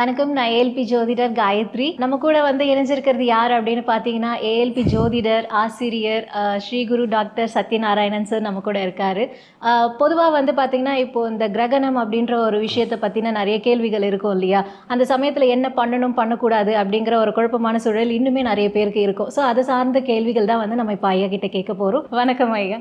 வணக்கம். நான் ஏஎல்பி ஜோதிடர் காயத்ரி. நம்ம கூட வந்து இணைஞ்சிருக்கிறது யார் அப்படின்னு பார்த்தீங்கன்னா ஏஎல்பி ஜோதிடர் ஆசிரியர் அஹ், ஸ்ரீ குரு டாக்டர் சத்யநாராயணன் சார் நம்ம கூட இருக்காரு. பொதுவாக வந்து பார்த்தீங்கன்னா இப்போ இந்த கிரகணம் அப்படின்ற ஒரு விஷயத்தை பற்றின நிறைய கேள்விகள் இருக்கும் இல்லையா? அந்த சமயத்தில் என்ன பண்ணணும் பண்ணக்கூடாது அப்படிங்கிற ஒரு குழப்பமான சூழல் இன்னுமே நிறைய பேருக்கு இருக்கும். ஸோ அது சார்ந்த கேள்விகள் தான் வந்து நம்ம இப்போ ஐயா கிட்ட கேட்க போகிறோம் வணக்கம் ஐயா.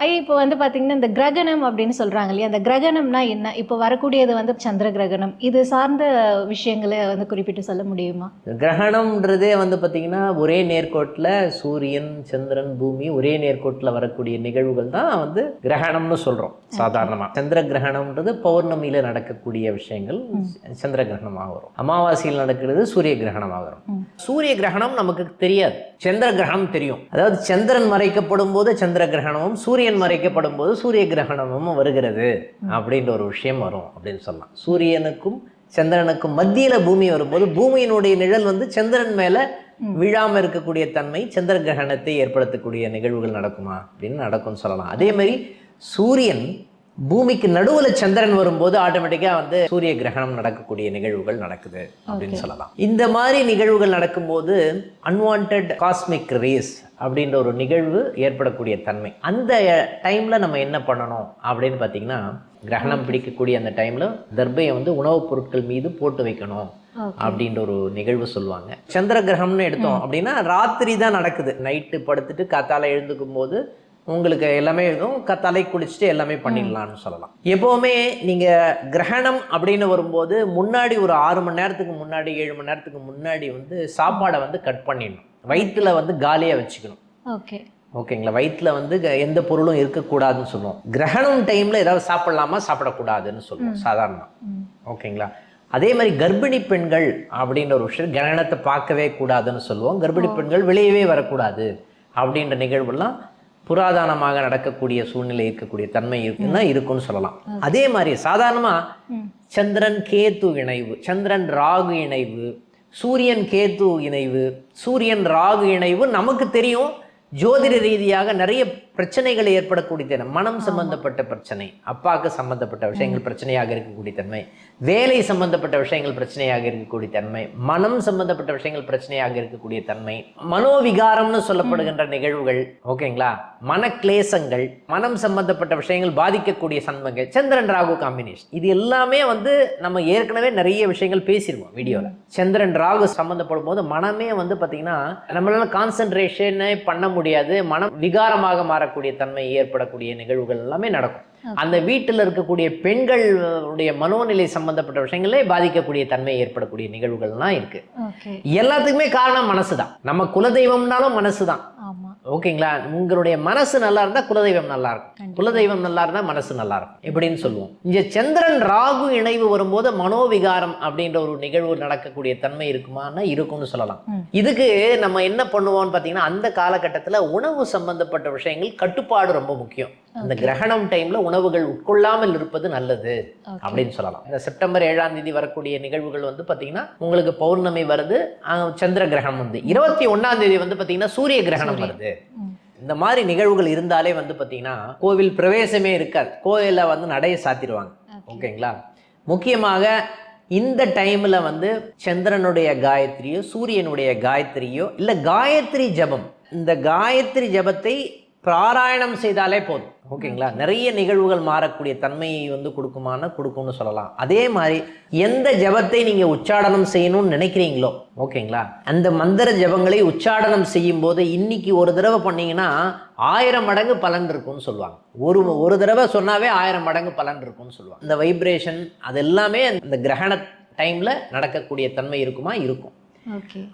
ஐயா இப்போ வந்து பார்த்தீங்கன்னா இந்த கிரகணம் அப்படின்னு சொல்கிறாங்க இல்லையா? அந்த கிரகணம்னா என்ன? இப்போ வரக்கூடியது வந்து சந்திர கிரகணம். இது சார்ந்த விஷயங்களை வந்து குறிப்பிட்டு சொல்ல முடியுமா? கிரகணம்ன்றதே வந்து பார்த்திங்கன்னா ஒரே நேர்கோட்டில் சூரியன் சந்திரன் பூமி ஒரே நேர்கோட்டில் வரக்கூடிய நிகழ்வுகள் தான் வந்து கிரகணம்னு சொல்கிறோம் சாதாரணமாக சந்திர கிரகணம்ன்றது பௌர்ணமியில் நடக்கக்கூடிய விஷயங்கள் சந்திர கிரகணமாக வரும் அமாவாசையில் நடக்கிறது சூரிய கிரகணமாக வரும். சூரிய கிரகணம் நமக்கு தெரியாது. சந்திர கிரகணம் தெரியும். அதாவது சந்திரன் மறைக்கப்படும் போது சந்திர கிரகணமும் சூரியன் மறைக்கப்படும் போது சூரிய கிரகணமும் வருகிறது அப்படின்ற ஒரு விஷயம் வரும் அப்படின்னு சொல்லலாம். சூரியனுக்கும் சந்திரனுக்கும் மத்தியில் பூமி வரும்போது பூமியினுடைய நிழல் வந்து சந்திரன் மேலே விழாம இருக்கக்கூடிய தன்மை சந்திர கிரகணத்தை ஏற்படுத்தக்கூடிய நிகழ்வுகள் நடக்குமா அப்படின்னு நடக்கும்னு சொல்லலாம். அதே மாதிரி சூரியன் பூமிக்கு நடுவுல சந்திரன் வரும்போது ஆட்டோமேட்டிக்காக வந்து சூரிய கிரகணம் நடக்கக்கூடிய நிகழ்வுகள் நடக்குது அப்படின்னு. சொல்லலாம். இந்த மாதிரி நிகழ்வுகள் நடக்கும்போது அன்வான்ட் காஸ்மிக் ரேஸ் அப்படின்ற ஒரு நிகழ்வு ஏற்படக்கூடிய தன்மை. அந்த டைம்ல நம்ம என்ன பண்ணணும் அப்படின்னு பார்த்தீங்கன்னா கிரகணம் பிடிக்கக்கூடிய அந்த டைம்ல தர்பையை வந்து உணவுப் பொருட்கள் மீது போட்டு வைக்கணும் அப்படின்ற ஒரு நிகழ்வு சொல்லுவாங்க. சந்திர கிரகணம்னு எடுத்தோம் அப்படின்னா ராத்திரி தான் நடக்குது. நைட்டு படுத்துட்டு காத்தால எழுந்துக்கும் போது உங்களுக்கு எல்லாமே இருக்கும் கத்தாலை குளிச்சுட்டு எல்லாமே பண்ணிடலாம்னு சொல்லலாம். எப்போவுமே நீங்க கிரகணம் அப்படின்னு வரும்போது முன்னாடி ஒரு ஆறு மணி நேரத்துக்கு முன்னாடி ஏழு மணி நேரத்துக்கு முன்னாடி வந்து சாப்பாடை வந்து கட் பண்ணிடணும். வயிற்றுல வந்து காலியா வச்சுக்கணும். ஓகே. ஓகேங்களா? வயிற்றுல வந்து எந்த பொருளும் இருக்கக்கூடாதுன்னு சொல்லுவோம். கிரகணம் டைம்ல ஏதாவது சாப்பிடலாமா? சாப்பிடக்கூடாதுன்னு சொல்லுவோம் சாதாரணமா. ம். ஓகேங்களா? அதே மாதிரி கர்ப்பிணி பெண்கள் அப்படின்ற ஒரு விஷயம் கிரகணத்தை பார்க்கவே கூடாதுன்னு சொல்லுவோம். கர்ப்பிணி பெண்கள் வெளியவே வரக்கூடாது அப்படின்ற நிகழ்வெல்லாம் புராதனமாக நடக்கக்கூடிய சூழ்நிலை இருக்கக்கூடிய தன்மை இருக்குன்னா இருக்குன்னு சொல்லலாம். அதே மாதிரி சாதாரணமா ம். சந்திரன் கேத்து இணைவு சந்திரன் ராகு இணைவு சூரியன் கேத்து இணைவு சூரியன் ராகு இணைவு நமக்கு தெரியும் ஜோதிட ரீதியாக நிறைய பிரச்சனைகள் ஏற்படக்கூடிய தன்மை மனம் சம்பந்தப்பட்ட பிரச்சனை அப்பாவுக்கு சம்பந்தப்பட்ட விஷயங்கள் பிரச்சனையாக இருக்கக்கூடிய தன்மை வேலை சம்பந்தப்பட்ட விஷயங்கள் பிரச்சனையாக இருக்கக்கூடிய தன்மை மனம் சம்பந்தப்பட்ட விஷயங்கள் பிரச்சனையாக இருக்கக்கூடிய தன்மை மனோவிகாரம்னு சொல்லப்படுகின்ற நிகழ்வுகள் ஓகேங்களா? மனக்லேசங்கள் மனம் சம்பந்தப்பட்ட விஷயங்கள் பாதிக்கக்கூடிய சண்பங்கள் சந்திரன் ராகு காம்பினேஷன் இது எல்லாமே வந்து நம்ம ஏற்கனவே நிறைய விஷயங்கள் பேசிடுவோம் வீடியோவில் சந்திரன் ராகு சம்பந்தப்படும் போது மனமே வந்து பார்த்தீங்கன்னா நம்மளால கான்சென்ட்ரேஷனே பண்ண முடியாது மனம் விகாரமாக மாறக்கூடிய தன்மை ஏற்படக்கூடிய நிகழ்வுகள் எல்லாமே நடக்கும். அந்த வீட்டில் இருக்கக்கூடிய பெண்களுடைய மனோநிலை சம்பந்தப்பட்ட விஷயங்களே பாதிக்கக்கூடிய தன்மை ஏற்படக்கூடிய நிகழ்வுகள்லாம் இருக்கு. எல்லாத்துக்குமே காரணம் மனசு தான் நம்ம குலதெய்வம்னாலும் மனசு தான் ஆமா ஓகேங்களா? உங்களுடைய மனசு நல்லா இருந்தா குலதெய்வம் நல்லா இருக்கும். குலதெய்வம் நல்லா இருந்தா மனசு நல்லா இருக்கும். இப்படின்னு சொல்லுவோம். இங்க சந்திரன் ராகு இணைவு வரும்போது மனோவிகாரம் அப்படின்ற ஒரு நிகழ்வு நடக்கக்கூடிய தன்மை இருக்குமான்னா இருக்கும்னு சொல்லலாம். இதுக்கு நம்ம என்ன பண்ணுவோம்னு பார்த்தீங்கன்னா அந்த காலகட்டத்தில் உணவு சம்பந்தப்பட்ட விஷயங்கள் கட்டுப்பாடு ரொம்ப முக்கியம். அந்த கிரகணம் டைம்ல உணவுகள் உட்கொள்ளாமல் இருப்பது நல்லது அப்படின்னு சொல்லலாம். இந்த செப்டம்பர் ஏழாம் தேதி வரக்கூடிய நிகழ்வுகள் வந்து பார்த்தீங்கன்னா உங்களுக்கு பௌர்ணமி வருது சந்திர கிரகணம் வந்து. இருபத்தி ஒன்னாம் தேதி வந்து பார்த்தீங்கன்னா சூரிய கிரகணம். வருது. இந்த மாதிரி நிகழ்வுகள் இருந்தாலே வந்து பார்த்தீங்கன்னா கோவில் பிரவேசமே இருக்காது. கோயிலை வந்து நடைய சாத்திடுவாங்க. ஓகே ஓகேங்களா? முக்கியமாக இந்த டைமில் வந்து சந்திரனுடைய காயத்ரியோ சூரியனுடைய காயத்ரியோ இல்லை காயத்ரி ஜபம். இந்த காயத்ரி ஜபத்தை பாராயணம் செய்தாலே போதும். ஓகேங்களா? நிறைய நிகழ்வுகள் மாறக்கூடிய தன்மையை வந்து கொடுக்குமானா கொடுக்கும்னு சொல்லலாம். அதே மாதிரி எந்த ஜபத்தை நீங்க உச்சாடனம் செய்யணும்னு நினைக்கிறீங்களோ ஓகேங்களா? அந்த மந்திர ஜபங்களை உச்சாடனம் செய்யும் போது இன்னைக்கு ஒரு தடவை பண்ணீங்கன்னா ஆயிரம் மடங்கு பலன் இருக்கும்னு சொல்லுவாங்க. ஒரு ஒரு தடவை சொன்னாவே ஆயிரம் மடங்கு பலன் இருக்கும்னு சொல்லுவாங்க. இந்த வைப்ரேஷன் அது எல்லாமே இந்த கிரகண டைம்ல நடக்கக்கூடிய தன்மை இருக்குமா? இருக்கும்.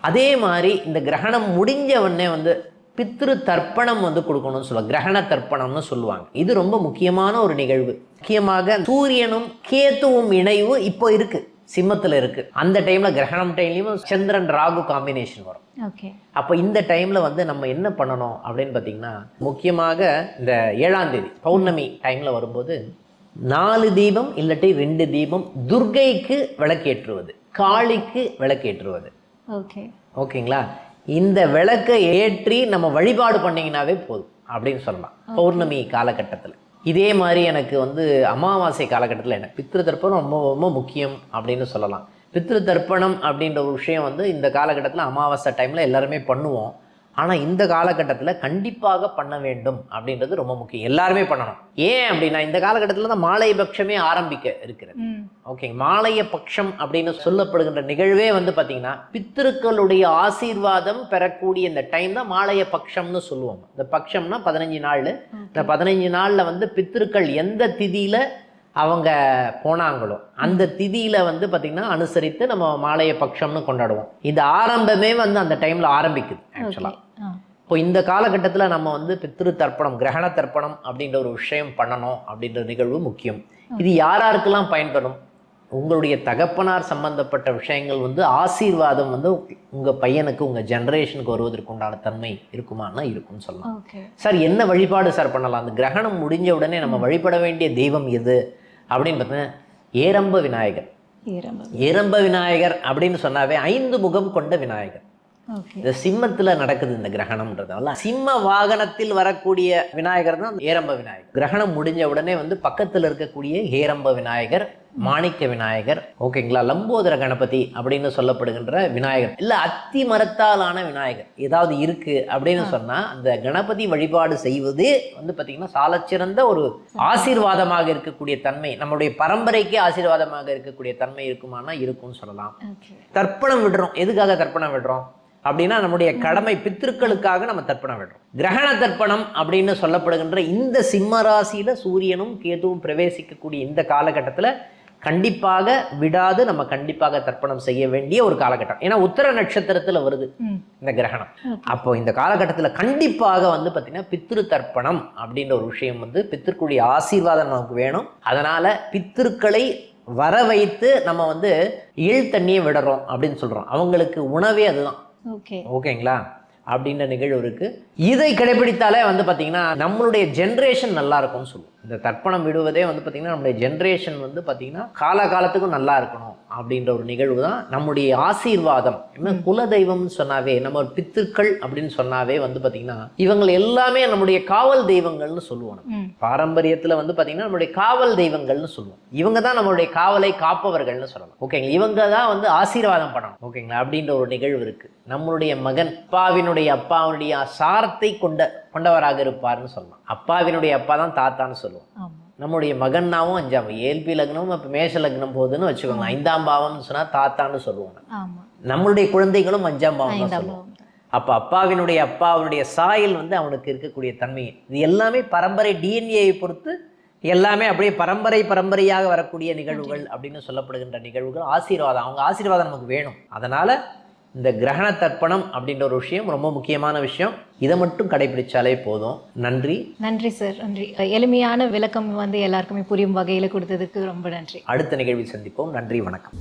அதே மாதிரி இந்த கிரகணம் முடிஞ்ச உடனே வந்து பித்ரு தர்ப்பணம் வந்து கொடுக்கணும்னு சொல்லுவாங்க. கிரகண தர்ப்பணம்னு சொல்லுவாங்க. இது ரொம்ப முக்கியமான ஒரு நிகழ்வு. முக்கியமாக சூரியனும் கேத்துவும் இணைவு இப்போ இருக்கு. சிம்மத்துல இருக்கு. அந்த டைம்ல கிரகணம் டைம்லயும் சந்திரன் ராகு காம்பினேஷன் வரும். ஓகே அப்போ இந்த டைம்ல வந்து நம்ம என்ன பண்ணணும் அப்படின்னு பார்த்தீங்கன்னா முக்கியமாக இந்த ஏழாம் தேதி பௌர்ணமி டைம்ல வரும்போது நாலு தீபம் இல்லாட்டி ரெண்டு தீபம் துர்கைக்கு விளக்கேற்றுவது காளிக்கு விளக்கேற்றுவது. ஓகே ஓகேங்களா இந்த விளக்கை ஏற்றி நம்ம வழிபாடு பண்ணீங்கன்னாவே போதும் அப்படின்னு சொல்லலாம். பௌர்ணமி காலகட்டத்தில். இதே மாதிரி எனக்கு வந்து அமாவாசை காலகட்டத்தில் எனக்கு பித்ரு தர்ப்பணம் ரொம்ப ரொம்ப முக்கியம் அப்படின்னு சொல்லலாம். பித்ரு தர்ப்பணம் அப்படின்ற ஒரு விஷயம் வந்து இந்த காலகட்டத்தில் அமாவாசை டைமில் எல்லாருமே பண்ணுவோம். ஆனால் இந்த காலகட்டத்தில் கண்டிப்பாக பண்ண வேண்டும் அப்படின்றது ரொம்ப முக்கியம். எல்லாருமே பண்ணணும். ஏன் அப்படின்னா இந்த காலகட்டத்தில் தான் மாலை பட்சமே ஆரம்பிக்க இருக்கிறது. ஓகே மாலைய பட்சம் அப்படின்னு சொல்லப்படுகின்ற நிகழ்வே வந்து பார்த்தீங்கன்னா பித்திருக்களுடைய ஆசீர்வாதம் பெறக்கூடிய இந்த டைம் தான் மாலைய பட்சம்னு சொல்லுவோம் இந்த பட்சம்னா பதினஞ்சு நாள். இந்த பதினஞ்சு நாளில் வந்து பித்திருக்கள் எந்த திதியில் அவங்க போனாங்களோ அந்த திதியில வந்து பார்த்திங்கன்னா அனுசரித்து நம்ம மாலைய பட்சம்னு கொண்டாடுவோம். இது ஆரம்பமே வந்து அந்த டைமில் ஆரம்பிக்குது ஆக்சுவலாக இப்போ இந்த காலகட்டத்தில் நம்ம வந்து பித்ரு தர்ப்பணம் கிரகண தர்ப்பணம் அப்படின்ற ஒரு விஷயம் பண்ணணும் அப்படின்ற நிகழ்வு முக்கியம். இது யார் யாருக்கெல்லாம் பயன்படும்? உங்களுடைய தகப்பனார் சம்பந்தப்பட்ட விஷயங்கள் வந்து ஆசீர்வாதம் வந்து உங்க பையனுக்கு உங்க ஜெனரேஷனுக்கு வருவதற்கு உண்டான தன்மை இருக்குமான்னா இருக்கும்னு சொல்லலாம். சார் என்ன வழிபாடு சார் பண்ணலாம்? அந்த கிரகணம் முடிஞ்ச உடனே நம்ம வழிபட வேண்டிய தெய்வம் எது? அப்படின்னு பார்த்தீங்கன்னா ஏரம்ப விநாயகர். ஏரம்ப விநாயகர் அப்படின்னு சொன்னாவே ஐந்து முகம் கொண்ட விநாயகர். இந்த சிம்மத்துல நடக்குது இந்த கிரகணம்ன்றதால சிம்ம வாகனத்தில் வரக்கூடிய விநாயகர் தான் ஏரம்ப விநாயகர். கிரகணம் முடிஞ்ச உடனே வந்து பக்கத்துல இருக்கக்கூடிய ஏரம்ப விநாயகர் மாணிக்க விநாயகர் ஓகேங்களா லம்போதர கணபதி அப்படின்னு சொல்லப்படுகின்ற விநாயகர். இல்ல அத்தி மரத்தாலான விநாயகர் ஏதாவது இருக்கு அப்படின்னு சொன்னா அந்த கணபதி வழிபாடு செய்வது வந்து பாத்தீங்கன்னா சாலச்சிறந்த ஒரு ஆசீர்வாதமாக இருக்கக்கூடிய தன்மை. நம்மளுடைய பரம்பரைக்கே ஆசீர்வாதமாக இருக்கக்கூடிய தன்மை இருக்குமானா இருக்கும்னு சொல்லலாம். தர்ப்பணம் விடுறோம். எதுக்காக தர்ப்பணம் விடுறோம்? அப்படின்னா நம்முடைய கடமை பித்திருக்களுக்காக நம்ம தர்ப்பணம் விடுறோம் கிரகண தர்ப்பணம் அப்படின்னு சொல்லப்படுகின்ற இந்த சிம்ம ராசியில சூரியனும் கேதுவும் பிரவேசிக்கக்கூடிய இந்த காலகட்டத்தில் கண்டிப்பாக விடாது நம்ம கண்டிப்பாக தர்ப்பணம் செய்ய வேண்டிய ஒரு காலகட்டம். ஏன்னா உத்தர நட்சத்திரத்துல வருது இந்த கிரகணம். அப்போ இந்த காலகட்டத்தில் கண்டிப்பாக வந்து பார்த்தீங்கன்னா பித்ரு தர்ப்பணம் அப்படின்ற ஒரு விஷயம் வந்து பித்திருக்குடைய ஆசீர்வாதம் நமக்கு வேணும். அதனால பித்திருக்களை வர வைத்து நம்ம வந்து இழ் தண்ணியை விடுறோம் அப்படின்னு சொல்றோம். அவங்களுக்கு உணவே அதுதான். ஓகே ஓகேங்களா? அப்படின்ற நிகழ்வு இருக்கு. இதை கடைபிடித்தாலே வந்து பார்த்திங்கன்னா நம்மளுடைய ஜென்ரேஷன் நல்லா இருக்கும்னு சொல்லுவோம். இந்த தர்ப்பணம் விடுவதே வந்து பார்த்தீங்கன்னா நம்மளுடைய ஜென்ரேஷன் வந்து பார்த்தீங்கன்னா காலகாலத்துக்கும் நல்லா இருக்கணும் அப்படின்ற ஒரு நிகழ்வு தான் நம்முடைய ஆசீர்வாதம். என்ன குலதெய்வம்னு சொன்னாவே நம்ம ஒரு பித்திருக்கள் அப்படின்னு சொன்னாவே வந்து பார்த்தீங்கன்னா இவங்க எல்லாமே நம்முடைய காவல் தெய்வங்கள்னு சொல்லுவோம் பாரம்பரியத்தில் வந்து பார்த்தீங்கன்னா நம்மளுடைய காவல் தெய்வங்கள்னு சொல்லுவோம். இவங்க தான் நம்மளுடைய காவலை காப்பவர்கள்னு சொல்லலாம். ஓகேங்களா இவங்க தான் வந்து ஆசீர்வாதம் பண்ணணும். ஓகேங்களா அப்படின்ற ஒரு நிகழ்வு இருக்கு. நம்மளுடைய மகன் அப்பாவினுடைய அப்பாவினுடைய சாரத்தை கொண்ட கொண்டவராக இருப்பார்னு சொல்லலாம். அப்பாவினுடைய அப்பா தான் தாத்தான்னு சொல்லுவோம். நம்முடைய மகன்னாவும் அஞ்சாம் ஏல்பி லக்னம் இப்போ மேஷ லக்னம் போகுதுன்னு வச்சுக்கோங்க ஐந்தாம் பாவம்னு சொன்னா தாத்தான்னு சொல்லுவோம். ஆமா. நம்மளுடைய குழந்தைகளும் அஞ்சாம் பாவம் தான். சொல்லுவோம் அப்போ அப்பாவினுடைய அப்பாவினுடைய சாயல் வந்து அவனுக்கு இருக்கக்கூடிய தன்மை. இது எல்லாமே பரம்பரை டிஎன்ஏயை பொறுத்து எல்லாமே அப்படியே பரம்பரை பரம்பரையாக வரக்கூடிய நிகழ்வுகள் அப்படின்னு சொல்லப்படுகின்ற நிகழ்வுகள். ஆசீர்வாதம். அவங்க ஆசீர்வாதம் நமக்கு வேணும். அதனால இந்த கிரகண தர்ப்பணம் அப்படின்ற ஒரு விஷயம் ரொம்ப முக்கியமான விஷயம். இதை மட்டும் கடைபிடிச்சாலே போதும். நன்றி. நன்றி சார் நன்றி. எளிமையான விளக்கம் வந்து எல்லாருக்குமே புரியும் வகையில் கொடுத்ததுக்கு ரொம்ப நன்றி. அடுத்த நிகழ்வில் சந்திப்போம். நன்றி வணக்கம்.